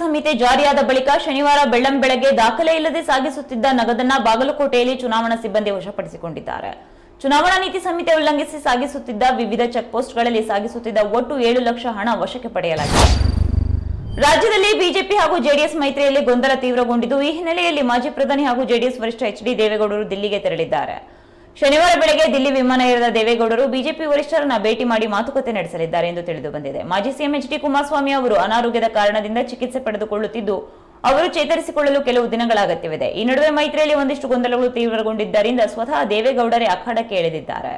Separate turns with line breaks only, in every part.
ಸಂಹಿತೆ ಜಾರಿಯಾದ ಬಳಿಕ ಶನಿವಾರ ಬೆಳ್ಳಂ ಬೆಳಗ್ಗೆ ದಾಖಲೆ ಇಲ್ಲದೆ ಸಾಗಿಸುತ್ತಿದ್ದ ನಗದನ್ನ ಬಾಗಲಕೋಟೆಯಲ್ಲಿ ಚುನಾವಣಾ ಸಿಬ್ಬಂದಿ ವಶಪಡಿಸಿಕೊಂಡಿದ್ದಾರೆ. ಚುನಾವಣಾ ನೀತಿ ಸಂಹಿತೆ ಉಲ್ಲಂಘಿಸಿ ಸಾಗಿಸುತ್ತಿದ್ದ ವಿವಿಧ ಚೆಕ್ ಪೋಸ್ಟ್ಗಳಲ್ಲಿ ಸಾಗಿಸುತ್ತಿದ್ದ ಒಟ್ಟು ಏಳು ಲಕ್ಷ ಹಣ ವಶಕ್ಕೆ ಪಡೆಯಲಾಗಿದೆ. ರಾಜ್ಯದಲ್ಲಿ ಬಿಜೆಪಿ ಹಾಗೂ ಜೆಡಿಎಸ್ ಮೈತ್ರಿಯಲ್ಲಿ ಗೊಂದಲ ತೀವ್ರಗೊಂಡಿದ್ದು, ಈ ಹಿನ್ನೆಲೆಯಲ್ಲಿ ಮಾಜಿ ಪ್ರಧಾನಿ ಹಾಗೂ ಜೆಡಿಎಸ್ ವರಿಷ್ಠ ಎಚ್ ಡಿ ದೇವೇಗೌಡರು ದಿಲ್ಲಿಗೆ ತೆರಳಿದ್ದಾರೆ. ಶನಿವಾರ ಬೆಳಗ್ಗೆ ದಿಲ್ಲಿ ವಿಮಾನ ಏರಿದ ದೇವೇಗೌಡರು ಬಿಜೆಪಿ ವರಿಷ್ಠರನ್ನ ಭೇಟಿ ಮಾಡಿ ಮಾತುಕತೆ ನಡೆಸಲಿದ್ದಾರೆ ಎಂದು ತಿಳಿದು ಬಂದಿದೆ. ಮಾಜಿ ಸಿಎಂ ಎಚ್ ಡಿ ಕುಮಾರಸ್ವಾಮಿ ಅವರು ಅನಾರೋಗ್ಯದ ಕಾರಣದಿಂದ ಚಿಕಿತ್ಸೆ ಪಡೆದುಕೊಳ್ಳುತ್ತಿದ್ದು, ಅವರು ಚೇತರಿಸಿಕೊಳ್ಳಲು ಕೆಲವು ದಿನಗಳ ಅಗತ್ಯವಿದೆ. ಈ ನಡುವೆ ಮೈತ್ರಿಯಲ್ಲಿ ಒಂದಿಷ್ಟು ಗೊಂದಲಗಳು ತೀವ್ರಗೊಂಡಿದ್ದರಿಂದ ಸ್ವತಃ ದೇವೇಗೌಡರೇ ಅಖಾಡಕ್ಕೆ ಇಳಿದಿದ್ದಾರೆ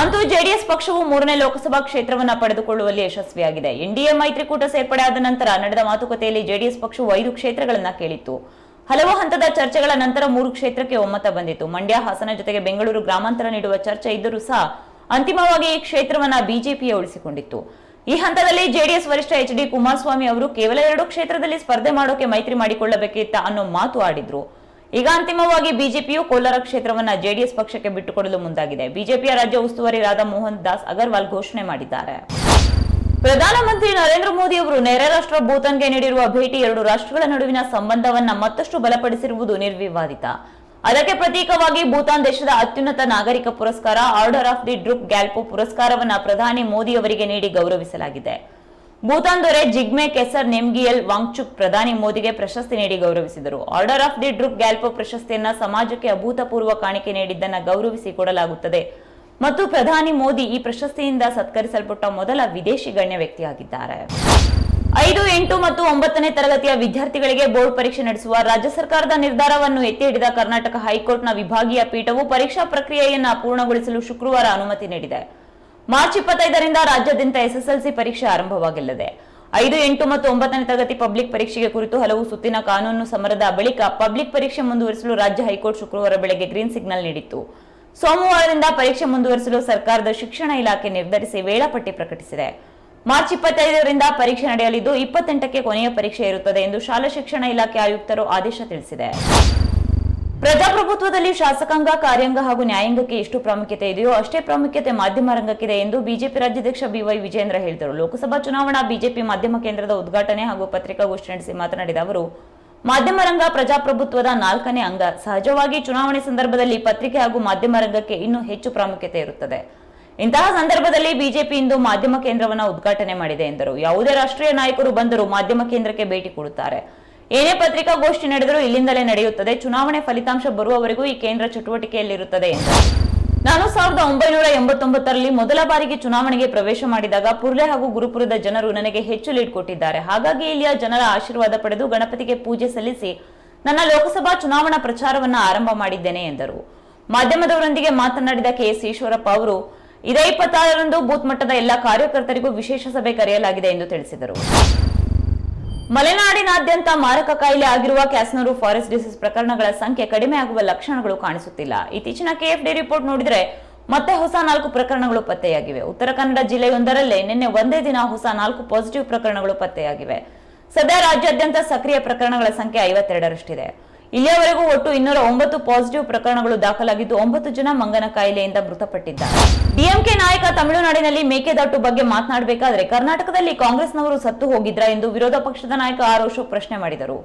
ಅಂತೂ ಜೆಡಿಎಸ್ ಪಕ್ಷವು ಮೂರನೇ ಲೋಕಸಭಾ ಕ್ಷೇತ್ರವನ್ನು ಪಡೆದುಕೊಳ್ಳುವಲ್ಲಿ ಯಶಸ್ವಿಯಾಗಿದೆ. ಎನ್ಡಿಎ ಮೈತ್ರಿಕೂಟ ಆದ ನಂತರ ನಡೆದ ಮಾತುಕತೆಯಲ್ಲಿ ಜೆಡಿಎಸ್ ಪಕ್ಷವು ಐದು ಕ್ಷೇತ್ರಗಳನ್ನು ಕೇಳಿತ್ತು. ಹಲವು ಹಂತದ ಚರ್ಚೆಗಳ ನಂತರ ಮೂರು ಕ್ಷೇತ್ರಕ್ಕೆ ಒಮ್ಮತ ಬಂದಿತ್ತು. ಮಂಡ್ಯ, ಹಾಸನ ಜೊತೆಗೆ ಬೆಂಗಳೂರು ಗ್ರಾಮಾಂತರ ನೀಡುವ ಚರ್ಚೆ ಇದ್ದರೂ ಸಹ ಅಂತಿಮವಾಗಿ ಈ ಕ್ಷೇತ್ರವನ್ನ ಬಿಜೆಪಿಯೇ ಉಳಿಸಿಕೊಂಡಿತ್ತು. ಈ ಹಂತದಲ್ಲಿ ಜೆಡಿಎಸ್ ವರಿಷ್ಠ ಎಚ್ ಡಿ ಕುಮಾರಸ್ವಾಮಿ ಅವರು ಕೇವಲ ಎರಡು ಕ್ಷೇತ್ರದಲ್ಲಿ ಸ್ಪರ್ಧೆ ಮಾಡೋಕೆ ಮೈತ್ರಿ ಮಾಡಿಕೊಳ್ಳಬೇಕಿತ್ತ ಅನ್ನೋ ಮಾತು ಆಡಿದ್ರು. ಈಗ ಅಂತಿಮವಾಗಿ ಬಿಜೆಪಿಯು ಕೋಲಾರ ಕ್ಷೇತ್ರವನ್ನ ಜೆಡಿಎಸ್ ಪಕ್ಷಕ್ಕೆ ಬಿಟ್ಟುಕೊಡಲು ಮುಂದಾಗಿದೆ. ಬಿಜೆಪಿಯ ರಾಜ್ಯ ಉಸ್ತುವಾರಿ ರಾಧಾ ಮೋಹನ್ ದಾಸ್ ಅಗರ್ವಾಲ್ ಘೋಷಣೆ ಮಾಡಿದ್ದಾರೆ. ಪ್ರಧಾನಮಂತ್ರಿ ನರೇಂದ್ರ ಮೋದಿ ಅವರು ನೆರೆ ರಾಷ್ಟ್ರ ಭೂತಾನ್ಗೆ ನೀಡಿರುವ ಭೇಟಿ ಎರಡು ರಾಷ್ಟ್ರಗಳ ನಡುವಿನ ಸಂಬಂಧವನ್ನ ಮತ್ತಷ್ಟು ಬಲಪಡಿಸಿರುವುದು ನಿರ್ವಿವಾದಿತ. ಅದಕ್ಕೆ ಪ್ರತೀಕವಾಗಿ ಭೂತಾನ್ ದೇಶದ ಅತ್ಯುನ್ನತ ನಾಗರಿಕ ಪುರಸ್ಕಾರ, order of the Druk Gyalpo ಪುರಸ್ಕಾರವನ್ನ ಪ್ರಧಾನಿ ಮೋದಿ ಅವರಿಗೆ ನೀಡಿ ಗೌರವಿಸಲಾಗಿದೆ. ಭೂತಾನ್ ದೊರೆ ಜಿಗ್ಮೆ ಕೆಸರ್ ನೆಮ್ಗಿಯಲ್ ವಾಂಗ್ಚುಕ್ ಪ್ರಧಾನಿ ಮೋದಿಗೆ ಪ್ರಶಸ್ತಿ ನೀಡಿ ಗೌರವಿಸಿದರು. Order of the Druk Gyalpo ಪ್ರಶಸ್ತಿಯನ್ನ ಸಮಾಜಕ್ಕೆ ಅಭೂತಪೂರ್ವ ಕಾಣಿಕೆ ನೀಡಿದ್ದನ್ನ ಗೌರವಿಸಿ ಕೊಡಲಾಗುತ್ತದೆ. ಮತ್ತು ಪ್ರಧಾನಿ ಮೋದಿ ಈ ಪ್ರಶಸ್ತಿಯಿಂದ ಸತ್ಕರಿಸಲ್ಪಟ್ಟ ಮೊದಲ ವಿದೇಶಿ ಗಣ್ಯ ವ್ಯಕ್ತಿಯಾಗಿದ್ದಾರೆ. ಐದು, ಎಂಟು ಮತ್ತು ಒಂಬತ್ತನೇ ತರಗತಿಯ ವಿದ್ಯಾರ್ಥಿಗಳಿಗೆ ಬೋರ್ಡ್ ಪರೀಕ್ಷೆ ನಡೆಸುವ ರಾಜ್ಯ ಸರ್ಕಾರದ ನಿರ್ಧಾರವನ್ನು ಎತ್ತಿ ಹಿಡಿದ ಕರ್ನಾಟಕ ಹೈಕೋರ್ಟ್ನ ವಿಭಾಗೀಯ ಪೀಠವು ಪರೀಕ್ಷಾ ಪ್ರಕ್ರಿಯೆಯನ್ನ ಪೂರ್ಣಗೊಳಿಸಲು ಶುಕ್ರವಾರ ಅನುಮತಿ ನೀಡಿದೆ. ಮಾರ್ಚ್ ಇಪ್ಪತ್ತೈದರಿಂದ ರಾಜ್ಯಾದ್ಯಂತ ಎಸ್ಎಸ್ಎಲ್ಸಿ ಪರೀಕ್ಷೆ ಆರಂಭವಾಗಲಿದೆ. ಐದು, ಎಂಟು ಮತ್ತು ಒಂಬತ್ತನೇ ತರಗತಿ ಪಬ್ಲಿಕ್ ಪರೀಕ್ಷೆಗೆ ಕುರಿತು ಹಲವು ಸುತ್ತಿನ ಕಾನೂನು ಸಮರದ ಬಳಿಕ ಪಬ್ಲಿಕ್ ಪರೀಕ್ಷೆ ಮುಂದುವರಿಸಲು ರಾಜ್ಯ ಹೈಕೋರ್ಟ್ ಶುಕ್ರವಾರ ಬೆಳಗ್ಗೆ ಗ್ರೀನ್ ಸಿಗ್ನಲ್ ನೀಡಿತ್ತು. ಸೋಮವಾರದಿಂದ ಪರೀಕ್ಷೆ ಮುಂದುವರಿಸಲು ಸರ್ಕಾರದ ಶಿಕ್ಷಣ ಇಲಾಖೆ ನಿರ್ಧರಿಸಿ ವೇಳಾಪಟ್ಟಿ ಪ್ರಕಟಿಸಿದೆ. ಮಾರ್ಚ್ ಇಪ್ಪತ್ತೈದರಿಂದ ಪರೀಕ್ಷೆ ನಡೆಯಲಿದ್ದು, ಇಪ್ಪತ್ತೆಂಟಕ್ಕೆ ಕೊನೆಯ ಪರೀಕ್ಷೆ ಇರುತ್ತದೆ ಎಂದು ಶಾಲಾ ಶಿಕ್ಷಣ ಇಲಾಖೆ ಆಯುಕ್ತರು ಆದೇಶ ತಿಳಿಸಿದೆ. ಪ್ರಜಾಪ್ರಭುತ್ವದಲ್ಲಿ ಶಾಸಕಾಂಗ, ಕಾರ್ಯಾಂಗ ಹಾಗೂ ನ್ಯಾಯಾಂಗಕ್ಕೆ ಎಷ್ಟು ಪ್ರಾಮುಖ್ಯತೆ ಇದೆಯೋ ಅಷ್ಟೇ ಪ್ರಾಮುಖ್ಯತೆ ಮಾಧ್ಯಮ ರಂಗಕ್ಕಿದೆ ಎಂದು ಬಿಜೆಪಿ ರಾಜ್ಯಾಧ್ಯಕ್ಷ ಬಿವೈ ವಿಜೇಂದ್ರ ಹೇಳಿದರು. ಲೋಕಸಭಾ ಚುನಾವಣಾ ಬಿಜೆಪಿ ಮಾಧ್ಯಮ ಕೇಂದ್ರದ ಉದ್ಘಾಟನೆ ಹಾಗೂ ಪತ್ರಿಕಾಗೋಷ್ಠಿ ನಡೆಸಿ ಮಾತನಾಡಿದ ಅವರು ಮಾಧ್ಯಮ ರಂಗ ಪ್ರಜಾಪ್ರಭುತ್ವದ ನಾಲ್ಕನೇ ಅಂಗ. ಸಹಜವಾಗಿ ಚುನಾವಣೆ ಸಂದರ್ಭದಲ್ಲಿ ಪತ್ರಿಕೆ ಹಾಗೂ ಮಾಧ್ಯಮ ರಂಗಕ್ಕೆ ಇನ್ನೂ ಹೆಚ್ಚು ಪ್ರಾಮುಖ್ಯತೆ ಇರುತ್ತದೆ. ಇಂತಹ ಸಂದರ್ಭದಲ್ಲಿ ಬಿಜೆಪಿ ಇಂದು ಮಾಧ್ಯಮ ಕೇಂದ್ರವನ್ನ ಉದ್ಘಾಟನೆ ಮಾಡಿದೆ ಎಂದರು. ಯಾವುದೇ ರಾಷ್ಟ್ರೀಯ ನಾಯಕರು ಬಂದರೂ ಮಾಧ್ಯಮ ಕೇಂದ್ರಕ್ಕೆ ಭೇಟಿ ಕೊಡುತ್ತಾರೆ. ಏನೇ ಪತ್ರಿಕಾಗೋಷ್ಠಿ ನಡೆದರೂ ಇಲ್ಲಿಂದಲೇ ನಡೆಯುತ್ತದೆ. ಚುನಾವಣೆ ಫಲಿತಾಂಶ ಬರುವವರೆಗೂ ಈ ಕೇಂದ್ರ ಚಟುವಟಿಕೆಯಲ್ಲಿರುತ್ತದೆ ಎಂದರು. ನಾನು ಸಾವಿರದ ಒಂಬೈನೂರ ಎಂಬತ್ತೊಂಬತ್ತರಲ್ಲಿ ಮೊದಲ ಬಾರಿಗೆ ಚುನಾವಣೆಗೆ ಪ್ರವೇಶ ಮಾಡಿದಾಗ ಪುರ್ಲೆ ಹಾಗೂ ಗುರುಪುರದ ಜನರು ನನಗೆ ಹೆಚ್ಚು ಲೀಡ್ ಕೊಟ್ಟಿದ್ದಾರೆ. ಹಾಗಾಗಿ ಇಲ್ಲಿಯ ಜನರ ಆಶೀರ್ವಾದ ಪಡೆದು ಗಣಪತಿಗೆ ಪೂಜೆ ಸಲ್ಲಿಸಿ ನನ್ನ ಲೋಕಸಭಾ ಚುನಾವಣಾ ಪ್ರಚಾರವನ್ನ ಆರಂಭ ಮಾಡಿದ್ದೇನೆ, ಎಂದರು. ಮಾಧ್ಯಮದವರೊಂದಿಗೆ ಮಾತನಾಡಿದ ಕೆಎಸ್ ಈಶ್ವರಪ್ಪ ಅವರು, ಇದೇ ಇಪ್ಪತ್ತಾರರಂದು ಬೂತ್ ಮಟ್ಟದ ಎಲ್ಲಾ ಕಾರ್ಯಕರ್ತರಿಗೂ ವಿಶೇಷ ಸಭೆ ಕರೆಯಲಾಗಿದೆ ಎಂದು ತಿಳಿಸಿದರು. ಮಲೆನಾಡಿನಾದ್ಯಂತ ಮಾರಕ ಕಾಯಿಲೆ ಆಗಿರುವ ಕ್ಯಾಸ್ನೂರು ಫಾರೆಸ್ಟ್ ಡಿಸೀಸ್ ಪ್ರಕರಣಗಳ ಸಂಖ್ಯೆ ಕಡಿಮೆ ಆಗುವ ಲಕ್ಷಣಗಳು ಕಾಣಿಸುತ್ತಿಲ್ಲ. ಇತ್ತೀಚಿನ ಕೆಎಫ್ಡಿ ರಿಪೋರ್ಟ್ ನೋಡಿದರೆ ಮತ್ತೆ ಹೊಸ ನಾಲ್ಕು ಪ್ರಕರಣಗಳು ಪತ್ತೆಯಾಗಿವೆ. ಉತ್ತರ ಕನ್ನಡ ಜಿಲ್ಲೆಯೊಂದರಲ್ಲೇ ನಿನ್ನೆ ಒಂದೇ ದಿನ ಹೊಸ ನಾಲ್ಕು ಪಾಸಿಟಿವ್ ಪ್ರಕರಣಗಳು ಪತ್ತೆಯಾಗಿವೆ. ಸದ್ಯ ರಾಜ್ಯಾದ್ಯಂತ ಸಕ್ರಿಯ ಪ್ರಕರಣಗಳ ಸಂಖ್ಯೆ ಐವತ್ತೆರಡರಷ್ಟಿದೆ. ಇಲ್ಲಿಯವರೆಗೂ ಒಟ್ಟು ಇನ್ನೂರ ಒಂಬತ್ತು ಪಾಸಿಟಿವ್ ಪ್ರಕರಣಗಳು ದಾಖಲಾಗಿದ್ದು ಒಂಬತ್ತು ಜನ ಮಂಗನ ಕಾಯಿಲೆಯಿಂದ ಮೃತಪಟ್ಟಿದ್ದಾರೆ. ಡಿಎಂಕೆ ನಾಯಕ ತಮಿಳುನಾಡಿನಲ್ಲಿ ಮೇಕೆದಾಟು ಬಗ್ಗೆ ಮಾತನಾಡಬೇಕಾದ್ರೆ ಕರ್ನಾಟಕದಲ್ಲಿ ಕಾಂಗ್ರೆಸ್ನವರು ಸತ್ತು ಹೋಗಿದ್ರ ಎಂದು ವಿರೋಧ ಪಕ್ಷದ ನಾಯಕ ಆರ್ ಅಶೋಕ್ ಪ್ರಶ್ನೆ ಮಾಡಿದರು.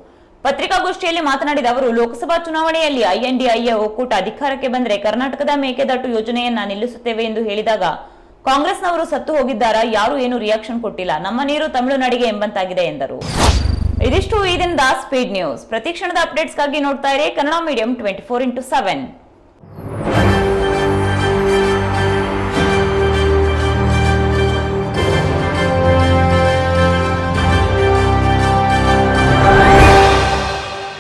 ಪತ್ರಿಕಾಗೋಷ್ಠಿಯಲ್ಲಿ ಮಾತನಾಡಿದ ಅವರು, ಲೋಕಸಭಾ ಚುನಾವಣೆಯಲ್ಲಿ ಐಎನ್ಡಿಐಎ ಒಕ್ಕೂಟ ಅಧಿಕಾರಕ್ಕೆ ಬಂದರೆ ಕರ್ನಾಟಕದ ಮೇಕೆದಾಟು ಯೋಜನೆಯನ್ನ ನಿಲ್ಲಿಸುತ್ತೇವೆ ಎಂದು ಹೇಳಿದಾಗ, ಕಾಂಗ್ರೆಸ್ನವರು ಸತ್ತು ಹೋಗಿದ್ದಾರಾ? ಯಾರು ಏನು ರಿಯಾಕ್ಷನ್ ಕೊಟ್ಟಿಲ್ಲ? ನಮ್ಮ ನೀರು ತಮಿಳುನಾಡಿಗೆ ಎಂಬಂತಾಗಿದೆ ಎಂದರು. ಇದಿಷ್ಟು ಈ ದಿನದ ಸ್ಪೀಡ್ ನ್ಯೂಸ್ ಪ್ರತಿ ಕ್ಷಣದ ಅಪ್ಡೇಟ್ಸ್ಗಾಗಿ ನೋಡ್ತಾ ಇರಿ. Kannada medium twenty four into seven